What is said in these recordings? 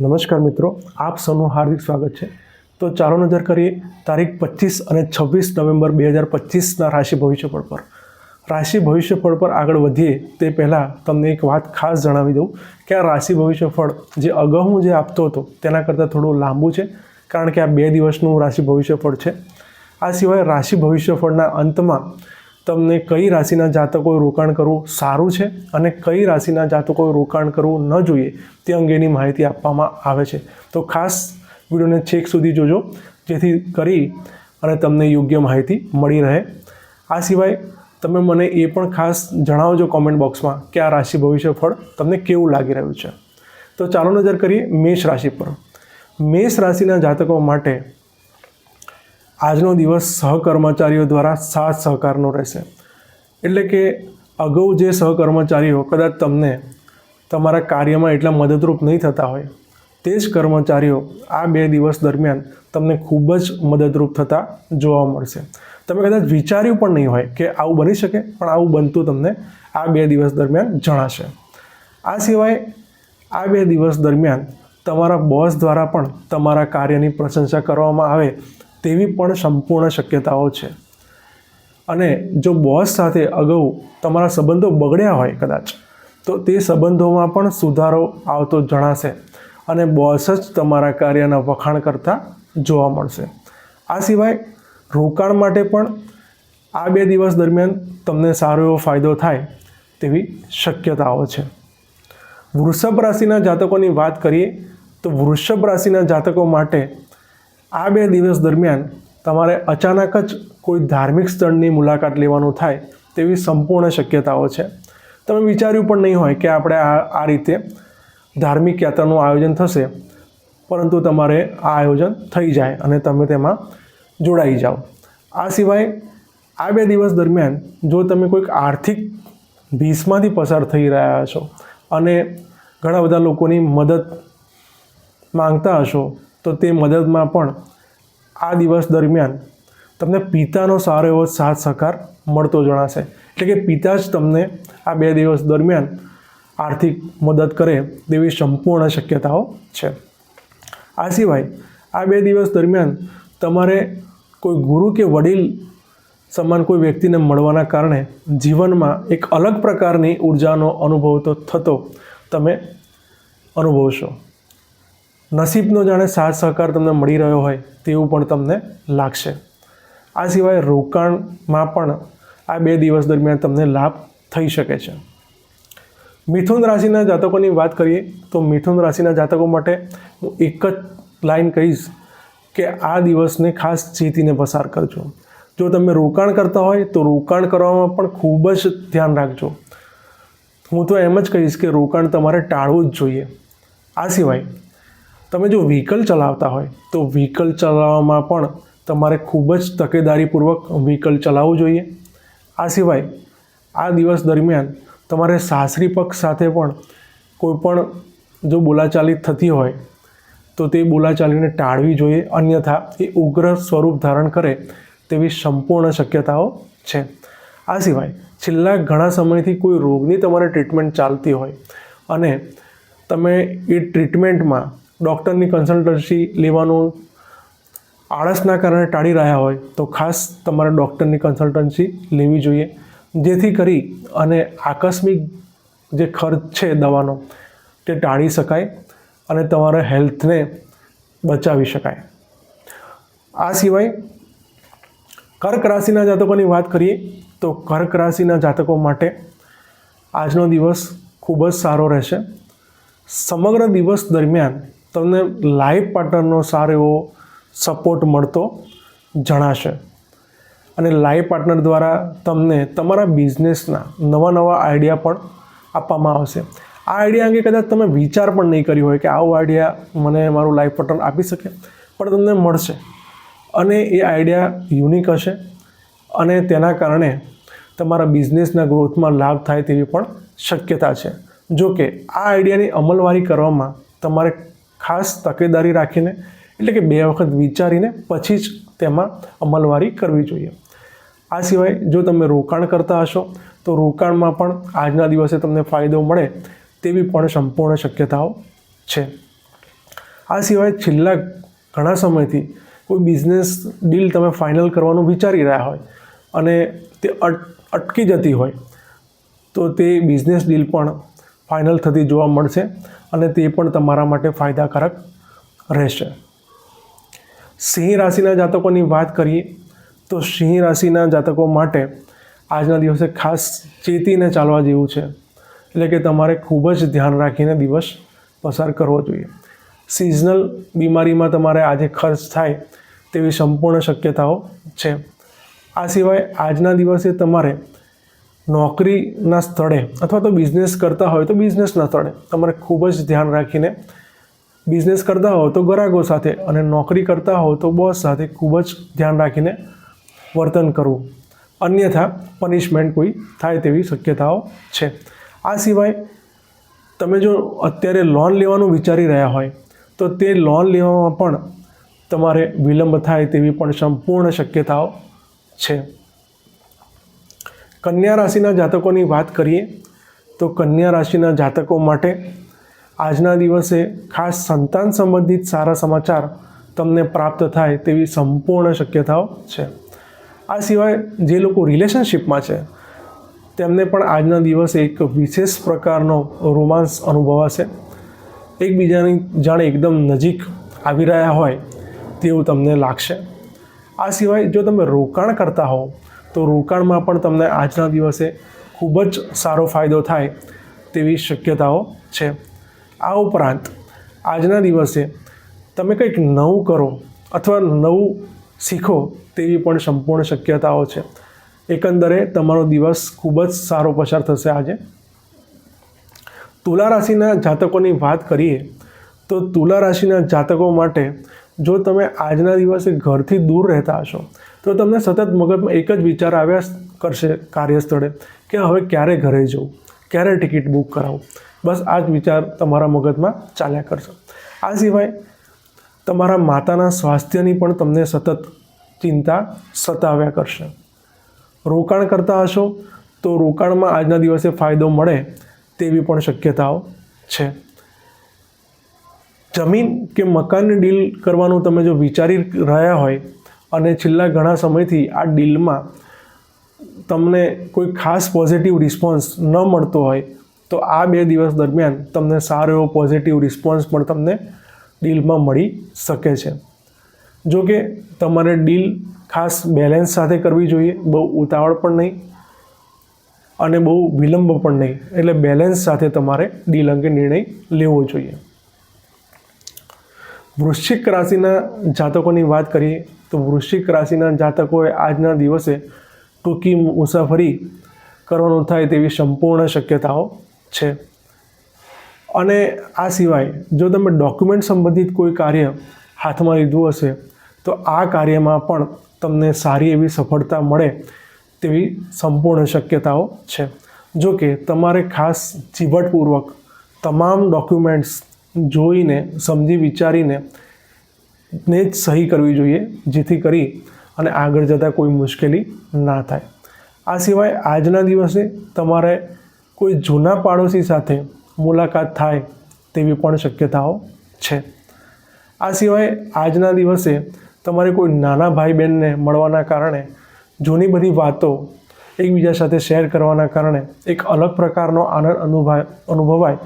નમસ્કાર મિત્રો, આપ સૌનું હાર્દિક સ્વાગત છે. તો ચાલો નજર કરીએ તારીખ પચીસ અને છવ્વીસ નવેમ્બર બે હજાર પચીસના રાશિ ભવિષ્યફળ પર. રાશિ ભવિષ્યફળ પર આગળ વધીએ તે પહેલાં તમને એક વાત ખાસ જણાવી દઉં કે આ રાશિ ભવિષ્યફળ જે અગાઉ હું જે આપતો હતો તેના કરતાં થોડું લાંબુ છે, કારણ કે આ બે દિવસનું રાશિ ભવિષ્યફળ છે. આ સિવાય રાશિ ભવિષ્યફળના અંતમાં તમને કઈ રાશિના જાતકોએ રોકાણ કરવું સારું છે અને કઈ રાશિના જાતકોએ રોકાણ કરવું ન જોઈએ તે અંગેની માહિતી આપવામાં આવે છે. તો ખાસ વિડીયોને છેક સુધી જોજો, જેથી કરી અને તમને યોગ્ય માહિતી મળી રહે. આ સિવાય તમે મને એ પણ ખાસ જણાવજો કોમેન્ટ બોક્સમાં કે આ રાશિ ભવિષ્ય ફળ તમને કેવું લાગી રહ્યું છે. તો ચાલો નજર કરીએ મેષ રાશિ પર. મેષ રાશિના જાતકો માટે આજનો દિવસ સહકર્મચારીઓ દ્વારા સાથ સહકારનો રહેશે. એટલે કે અગાઉ જે સહકર્મચારીઓ, કદાચ તમને તમારા કાર્યમાં એટલા મદદરૂપ નહીં થતા હોય, તે જ કર્મચારીઓ આ બે દિવસ દરમિયાન તમને ખૂબ જ મદદરૂપ થતા જોવા મળશે. તમે કદાચ વિચાર્યું પણ નહીં હોય કે આવું બની શકે, પણ આવું બનતું તમને આ બે દિવસ દરમિયાન જણાશે. આ સિવાય આ બે દિવસ દરમિયાન તમારા બોસ દ્વારા પણ તમારા કાર્યની પ્રશંસા કરવામાં આવે તેવી પણ સંપૂર્ણ શક્યતાઓ છે. અને જો બોસ સાથે અગાઉ તમારા સંબંધો બગડ્યા હોય કદાચ, તો તે સંબંધોમાં પણ સુધારો આવતો જણાશે અને બોસ જ તમારા કાર્યના વખાણ કરતા જોવા મળશે. આ સિવાય રોકાણ માટે પણ આ બે દિવસ દરમિયાન તમને સારો એવો ફાયદો થાય તેવી શક્યતાઓ છે. વૃષભ રાશિના જાતકોની વાત કરીએ, તો વૃષભ રાશિના જાતકો માટે આ બે દિવસ દરમિયાન તમારે અચાનક જ કોઈ ધાર્મિક સ્થળની મુલાકાત લેવાનું થાય તેવી સંપૂર્ણ શક્યતાઓ છે. તમે વિચાર્યું પણ નહીં હોય કે આપણે આ આ રીતે ધાર્મિક યાત્રાનું આયોજન થશે, પરંતુ તમારે આ આયોજન થઈ જાય અને તમે તેમાં જોડાઈ જાઓ. આ સિવાય આ બે દિવસ દરમિયાન જો તમે કોઈક આર્થિક ભીસમાંથી પસાર થઈ રહ્યા છો અને ઘણા બધા લોકોની મદદ માંગતા હશો, તો તે મદદમાં પણ આ દિવસ દરમિયાન તમને પિતાનો સારો એવો સાથ સહકાર મળતો જણાશે. એટલે કે પિતા જ તમને આ બે દિવસ દરમિયાન આર્થિક મદદ કરે તેવી સંપૂર્ણ શક્યતાઓ છે. આ સિવાય આ બે દિવસ દરમિયાન તમારે કોઈ ગુરુ કે વડીલ સમાન કોઈ વ્યક્તિને મળવાના કારણે જીવનમાં એક અલગ પ્રકારની ઉર્જાનો અનુભવ તો થતો તમે અનુભવશો. નસીબનો જાણે સાથ સહકાર તમને મળી રહ્યો હોય તેવું પણ તમને લાગશે. આ સિવાય રોકાણમાં પણ આ બે દિવસ દરમિયાન તમને લાભ થઈ શકે છે. મિથુન રાશિના જાતકોની વાત કરીએ તો મિથુન રાશિના જાતકો માટે હું એક જ લાઈન કહીશ કે આ દિવસને ખાસ જીતીને પસાર કરજો. જો તમે રોકાણ કરતા હોય તો રોકાણ કરવામાં પણ ખૂબ જ ધ્યાન રાખજો. હું તો એમ જ કહીશ કે રોકાણ તમારે ટાળવું જ જોઈએ. આ સિવાય તમે જો વ્હીકલ ચલાવતા હોય, તો વ્હીકલ ચલાવવામાં પણ તમારે ખૂબ જ તકેદારીપૂર્વક વ્હીકલ ચલાવવું જોઈએ. આ સિવાય, આ દિવસ દરમિયાન તમારે સાસરી પક્ષ સાથે પણ કોઈપણ જો બોલાચાલી થતી હોય, તો તે બોલાચાલીને ટાળવી જોઈએ. અન્યથા એ ઉગ્ર સ્વરૂપ ધારણ કરે તેવી સંપૂર્ણ શક્યતાઓ છે. આ સિવાય, છેલ્લા ઘણા સમયથી કોઈ રોગની તમારે ટ્રીટમેન્ટ ચાલતી હોય અને તમે એ ટ્રીટમેન્ટમાં ડૉક્ટરની કન્સલ્ટન્સી લેવાનું આળસના કારણે ટાળી રહ્યા હોય, તો ખાસ તમારે ડૉક્ટરની કન્સલ્ટન્સી લેવી જોઈએ. જેથી કરી અને આકસ્મિક જે ખર્ચ છે દવાનો, તે ટાળી શકાય અને તમારા હેલ્થને બચાવી શકાય. આ સિવાય કર્ક રાશિના જાતકોની વાત કરીએ, તો કર્ક રાશિના જાતકો માટે આજનો દિવસ ખૂબ જ સારો રહેશે. સમગ્ર દિવસ દરમિયાન તમને લાઈફ પાર્ટનરનો સારો એવો સપોર્ટ મળતો જણાશે. અને લાઈફ પાર્ટનર દ્વારા તમને તમારા બિઝનેસના નવા નવા આઈડિયા પણ આપવામાં આવશે. આ આઈડિયા અંગે કદાચ તમે વિચાર પણ નહીં કર્યો હોય કે આવો આઈડિયા મને મારું લાઈફ પાર્ટનર આપી શકે, પણ તમને મળશે. અને એ આઈડિયા યુનિક હશે અને તેના કારણે તમારા બિઝનેસના ગ્રોથમાં લાભ થાય તેવી પણ શક્યતા છે. જો કે આ આઈડિયાની અમલવારી કરવામાં તમારે ખાસ તકેદારી રાખીને, એટલે કે બે વખત વિચારીને પછી જ તેમાં અમલવારી કરવી જોઈએ. આ સિવાય જો તમે રોકાણ કરતા હશો, તો રોકાણમાં પણ આજના દિવસે તમને ફાયદો મળે તેવી પણ સંપૂર્ણ શક્યતાઓ છે. આ સિવાય છેલ્લા ઘણા સમયથી કોઈ બિઝનેસ ડીલ તમે ફાઇનલ કરવાનું વિચારી રહ્યા હોય અને તે અટ, અટકી જતી હોય, તો તે બિઝનેસ ડીલ પણ ફાઇનલ થતી જોવા મળશે અને તે પણ તમારા માટે ફાયદાકારક રહેશે. સિંહ રાશિના જાતકોની વાત કરીએ તો સિંહ રાશિના જાતકો માટે આજના દિવસે ખાસ ચેતીને ચાલવા જેવું છે. એટલે કે તમારે ખૂબ જ ધ્યાન રાખીને દિવસ પસાર કરવો જોઈએ. સિઝનલ બીમારીમાં તમારે આજે ખર્ચ થાય તેવી સંપૂર્ણ શક્યતાઓ છે. આ સિવાય આજના દિવસે તમારે નોકરીના સ્થળે અથવા તો બિઝનેસ કરતા હોય તો બિઝનેસના સ્થળે તમારે ખૂબ જ ધ્યાન રાખીને બિઝનેસ કરતા હો તો ગ્રાહકો સાથે અને નોકરી કરતા હો તો બોસ સાથે ખૂબ જ ધ્યાન રાખીને વર્તન કરવું. અન્યથા પનિશમેન્ટ કોઈ થાય તેવી શક્યતાઓ છે. આ સિવાય તમે જો અત્યારે લોન લેવાનું વિચારી રહ્યા હોય તો તે લોન લેવામાં પણ તમારે વિલંબ થાય તેવી પણ સંપૂર્ણ શક્યતાઓ છે. કન્યા રાશિના જાતકોની વાત કરીએ, તો કન્યા રાશિના જાતકો માટે આજના દિવસે ખાસ સંતાન સંબંધિત સારા સમાચાર તમને પ્રાપ્ત થાય તેવી સંપૂર્ણ શક્યતાઓ છે. આ સિવાય જે લોકો રિલેશનશિપમાં છે, તેમને પણ આજના દિવસે એક વિશેષ પ્રકારનો રોમાન્સ અનુભવાશે. એકબીજાની જાણે એકદમ નજીક આવી રહ્યા હોય તેવું તમને લાગશે. આ સિવાય જો તમે રોકાણ કરતા હો તો રોકાણમાં પણ તમને આજના દિવસે ખૂબ જ સારો ફાયદો થાય તેવી શક્યતાઓ છે. આ ઉપરાંત આજના દિવસે તમે કંઈક નવું કરો અથવા નવું શીખો તેવી પણ સંપૂર્ણ શક્યતાઓ છે. એકંદરે તમારો દિવસ ખૂબ જ સારો પસાર થશે આજે. તુલા રાશિના જાતકોની વાત કરીએ તો તુલા રાશિના જાતકો માટે જો તમે આજના દિવસે ઘરથી દૂર રહેતા હશો તો તમને સતત મગજમાં એક જ વિચાર આવ્યા કરશે કાર્યસ્થળે કે હવે ક્યારે ઘરે જવું? ક્યારે ટિકિટ બુક કરાવું? બસ આ જ વિચાર તમારા મગજમાં ચાલ્યા કરશે. આ સિવાય તમારા માતાના સ્વાસ્થ્યની પણ તમને સતત ચિંતા સતાવ્યા કરશે. રોકાણ કરતા હશો તો રોકાણમાં આજના દિવસે ફાયદો મળે તેવી પણ શક્યતાઓ છે. જમીન કે મકાનની ડીલ કરવાનું તમે જો વિચારી રહ્યા હોય અને છેલ્લા ઘણા સમયથી આ ડીલમાં તમને કોઈ ખાસ પોઝિટિવ રિસ્પોન્સ ન મળતો હોય, તો આ બે દિવસ દરમિયાન તમને સારો એવો પોઝિટિવ રિસ્પોન્સ પણ તમને ડીલમાં મળી શકે છે. જો કે તમારે ડીલ ખાસ બેલેન્સ સાથે કરવી જોઈએ, બહુ ઉતાવળ પણ નહીં અને બહુ વિલંબ પણ નહીં. એટલે બેલેન્સ સાથે તમારે ડીલ અંગે નિર્ણય લેવો જોઈએ. વૃશ્ચિક રાશિના જાતકોની વાત કરીએ તો વૃશ્ચિક રાશિના જાતકોએ આજના દિવસે ટૂંકી મુસાફરી કરવાનું થાય તેવી સંપૂર્ણ શક્યતાઓ છે. અને આ સિવાય જો તમે ડોક્યુમેન્ટ સંબંધિત કોઈ કાર્ય હાથમાં લીધું હશે, તો આ કાર્યમાં પણ તમને સારી એવી સફળતા મળે તેવી સંપૂર્ણ શક્યતાઓ છે. જો કે તમારે ખાસ ચીવટપૂર્વક તમામ ડોક્યુમેન્ટ્સ જોઈને, સમજી વિચારીને ને જ સહી કરવી જોઈએ, જેથી કરી અને આગળ જતાં કોઈ મુશ્કેલી ના થાય. આ સિવાય આજના દિવસે તમારે કોઈ જૂના પાડોશી સાથે મુલાકાત થાય તેવી પણ શક્યતાઓ છે. આ સિવાય આજના દિવસે તમારે કોઈ નાના ભાઈ બહેનને મળવાના કારણે જૂની બધી વાતો એકબીજા સાથે શેર કરવાના કારણે એક અલગ પ્રકારનો આનંદ અનુભવાય અનુભવાય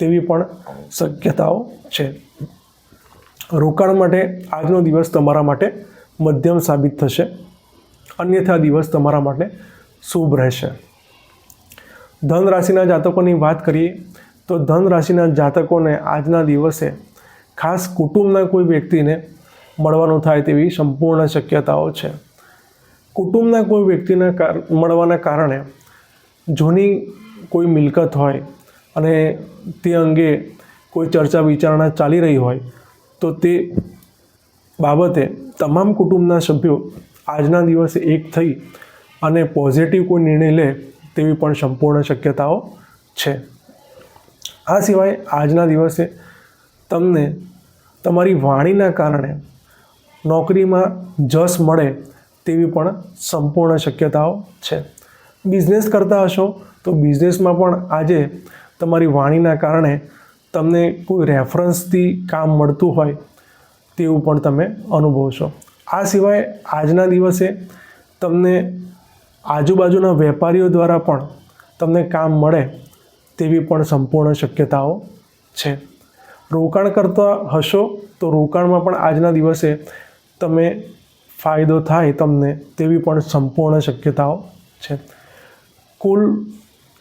તેવી પણ શક્યતાઓ છે. રોકાણ માટે આજનો દિવસ તમારા માટે મધ્યમ સાબિત થશે. અન્યથા દિવસ તમારા માટે શુભ રહેશે. ધન રાશિના જાતકોની વાત કરીએ, તો ધન રાશિના જાતકોને આજના દિવસે ખાસ કુટુંબના કોઈ વ્યક્તિને મળવાનું થાય તેવી સંપૂર્ણ શક્યતાઓ છે. કુટુંબના કોઈ વ્યક્તિના મળવાના કારણે જૂની કોઈ મિલકત હોય અને તે અંગે કોઈ ચર્ચા વિચારણા ચાલી રહી હોય તો તે બાબતે તમામ કુટુંબના સભ્યો આજના દિવસે એક થઈ અને પોઝિટિવ કોઈ નિર્ણય લે તેવી પણ સંપૂર્ણ શક્યતાઓ છે. આ સિવાય આજના દિવસે તમને તમારી વાણીના કારણે નોકરીમાં જશ મળે તેવી પણ સંપૂર્ણ શક્યતાઓ છે. બિઝનેસ કરતા હશો તો બિઝનેસમાં પણ આજે તમારી વાણીના કારણે તમને કોઈ રેફરન્સથી કામ મળતું હોય તેવું પણ તમે અનુભવશો. આ સિવાય આજના દિવસે તમને આજુબાજુના વેપારીઓ દ્વારા પણ તમને કામ મળે તેવી પણ સંપૂર્ણ શક્યતાઓ છે. રોકાણ કરતા હશો તો રોકાણમાં પણ આજના દિવસે તમે ફાયદો થાય તમને તેવી પણ સંપૂર્ણ શક્યતાઓ છે. કુલ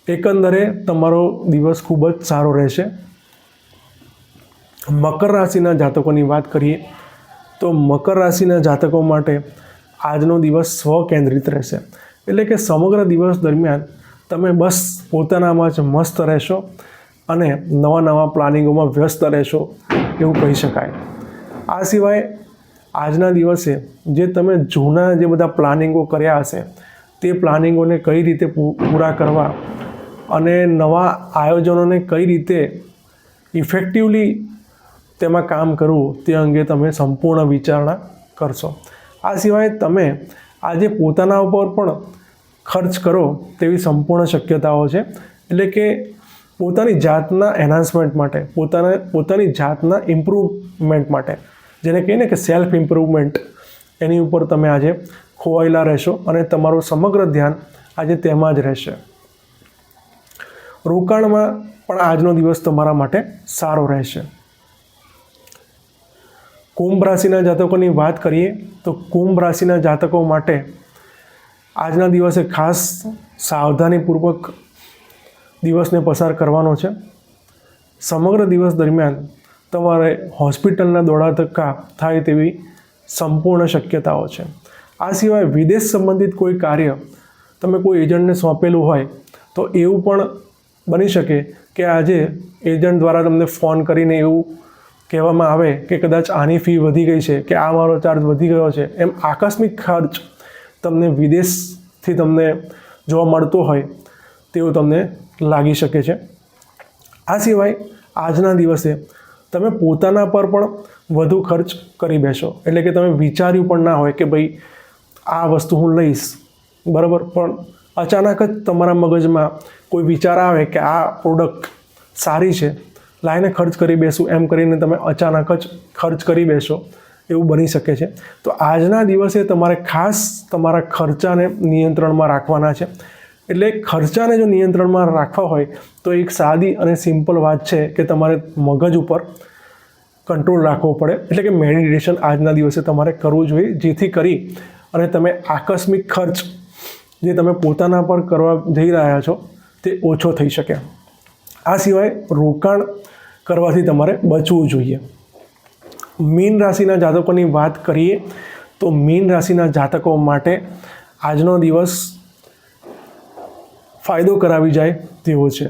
એકંદરે તમારો દિવસ ખૂબ જ સારો રહેશે. મકર રાશિના જાતકોની વાત કરીએ, તો મકર રાશિના જાતકો માટે આજનો દિવસ સ્વકેન્દ્રિત રહેશે. એટલે કે સમગ્ર દિવસ દરમિયાન તમે બસ પોતાનામાં જ મસ્ત રહેશો અને નવા નવા પ્લાનિંગોમાં વ્યસ્ત રહેશો એવું કહી શકાય. આ સિવાય આજના દિવસે જે તમે જૂના જે બધા પ્લાનિંગો કર્યા હશે, તે પ્લાનિંગોને કઈ રીતે પૂરા કરવા અને નવા આયોજનોને કઈ રીતે ઇફેક્ટિવલી તેમાં કામ કરવું તે અંગે તમે સંપૂર્ણ વિચારણા કરશો. આ સિવાય તમે આજે પોતાના ઉપર પણ ખર્ચ કરો તેવી સંપૂર્ણ શક્યતાઓ છે. એટલે કે પોતાની જાતના એન્હાન્સમેન્ટ માટે, પોતાના, પોતાની જાતના ઇમ્પ્રુવમેન્ટ માટે. જેને કહીએ ને કે સેલ્ફ ઇમ્પ્રુવમેન્ટ એની ઉપર તમે આજે ખોવાયેલા રહેશો અને તમારું સમગ્ર ધ્યાન આજે તેમાં જ રહેશે. રોકાણમાં પણ આજનો દિવસ તમારા માટે સારો રહેશે. કુંભ રાશિના જાતકોની વાત કરીએ તો કુંભ રાશિના જાતકો માટે આજના દિવસે ખાસ સાવધાનીપૂર્વક દિવસને પસાર કરવાનો છે. સમગ્ર દિવસ દરમિયાન તમારે હોસ્પિટલના દોડા ધક્કા થાય તેવી સંપૂર્ણ શક્યતાઓ છે. આ સિવાય વિદેશ સંબંધિત કોઈ કાર્ય તમે કોઈ એજન્ટને સોંપેલું હોય તો એવું પણ બની શકે કે આજે એજન્ટ દ્વારા તમને ફોન કરીને એવું કહેવામાં આવે કે કદાચ આની ફી વધી ગઈ છે કે આ મારો ચાર્જ વધી ગયો છે, એમ આકસ્મિક ખર્ચ તમને વિદેશથી તમને જોવા મળતો હોય તેવું તમને લાગી શકે છે. આ સિવાય આજના દિવસે તમે પોતાના પર પણ વધુ ખર્ચ કરી બેસો. એટલે કે તમે વિચાર્યું પણ ના હોય કે ભાઈ આ વસ્તુ હું લઈશ. બરાબર? પણ અચાનક જ તમારા મગજમાં કોઈ વિચાર આવે કે આ પ્રોડક્ટ સારી છે લાઈને ખર્ચ કરી બેસું, એમ કરીને તમે અચાનક જ ખર્ચ કરી બેસો, એવું બની શકે છે. તો આજના દિવસે તમારે ખાસ તમારા ખર્ચાને નિયંત્રણમાં રાખવાના છે. એટલે ખર્ચાને જો નિયંત્રણમાં રાખવા હોય, તો એક સાદી અને સિમ્પલ વાત છે કે તમારે મગજ ઉપર કંટ્રોલ રાખવો પડે. એટલે કે મેડિટેશન આજના દિવસે તમારે કરવું જોઈએ, જેથી કરી અને તમે આકસ્મિક ખર્ચ જે તમે પોતાના પર કરવા જઈ રહ્યા છો, તે ઓછો થઈ શકે. આ સિવાય રોકાણ કરવાથી તમારે બચવું જોઈએ. મીન રાશિના જાતકોની વાત કરીએ તો મીન રાશિના જાતકો માટે આજનો દિવસ ફાયદો કરાવી જાય તેવો છે.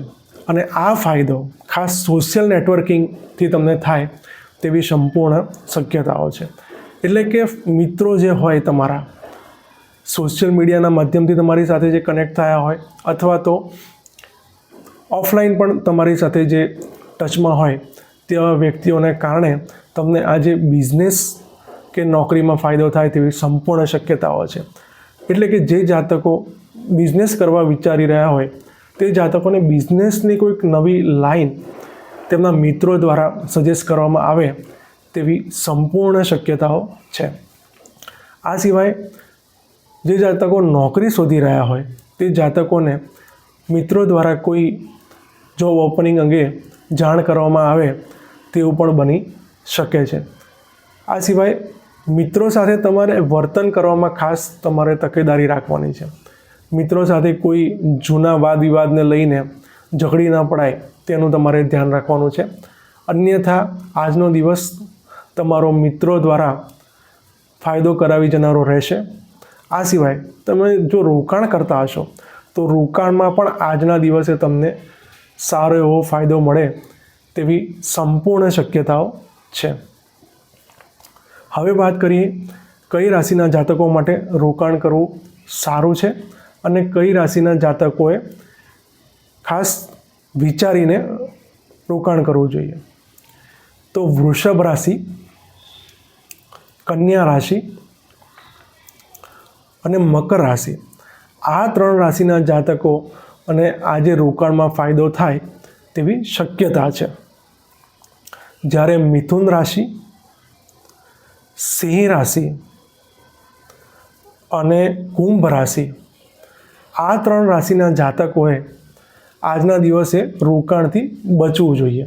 અને આ ફાયદો ખાસ સોશિયલ નેટવર્કિંગથી તમને થાય તેવી સંપૂર્ણ શક્યતાઓ છે. એટલે કે મિત્રો જે હોય તમારા સોશિયલ મીડિયાના માધ્યમથી તમારી સાથે જે કનેક્ટ થયા હોય અથવા તો ઓફલાઈન પણ તમારી સાથે જે ટચમાં હોય તેવા વ્યક્તિઓને કારણે તમને આ જે બિઝનેસ કે નોકરીમાં ફાયદો થાય તેવી સંપૂર્ણ શક્યતાઓ છે. એટલે કે જે જાતકો બિઝનેસ કરવા વિચારી રહ્યા હોય, તે જાતકોને બિઝનેસની કોઈક નવી લાઈન તેમના મિત્રો દ્વારા સજેસ્ટ કરવામાં આવે તેવી સંપૂર્ણ શક્યતાઓ છે. આ સિવાય જે જાતકો નોકરી શોધી રહ્યા હોય, તે જાતકોને મિત્રો દ્વારા કોઈ જોબ ઓપનિંગ અંગે જાણ કરવામાં આવે તેવું પણ બની શકે છે. આ સિવાય મિત્રો સાથે તમારે વર્તન કરવામાં ખાસ તમારે તકેદારી રાખવાની છે. મિત્રો સાથે કોઈ જૂના વાદ વિવાદને લઈને ઝઘડી ન પડાય તેનું તમારે ધ્યાન રાખવાનું છે. અન્યથા આજનો દિવસ તમારો મિત્રો દ્વારા ફાયદો કરાવી જનારો રહેશે. આ સિવાય તમે જો રોકાણ કરતા હશો, તો રોકાણમાં પણ આજના દિવસે તમને સારો એવો ફાયદો મળે તેવી સંપૂર્ણ શક્યતાઓ છે. હવે વાત કરીએ કઈ રાશિના જાતકો માટે રોકાણ કરવું સારું છે અને કઈ રાશિના જાતકોએ ખાસ વિચારીને રોકાણ કરવું જોઈએ. તો વૃષભ રાશિ, કન્યા રાશિ અને મકર રાશિ આ ત્રણ રાશિના જાતકો અને આજે રોકાણમાં ફાયદો થાય તેવી શક્યતા છે. જ્યારે મિથુન રાશિ, સિંહ રાશિ અને કુંભ રાશિ આ ત્રણ રાશિના જાતકોએ આજના દિવસે રોકાણથી બચવું જોઈએ.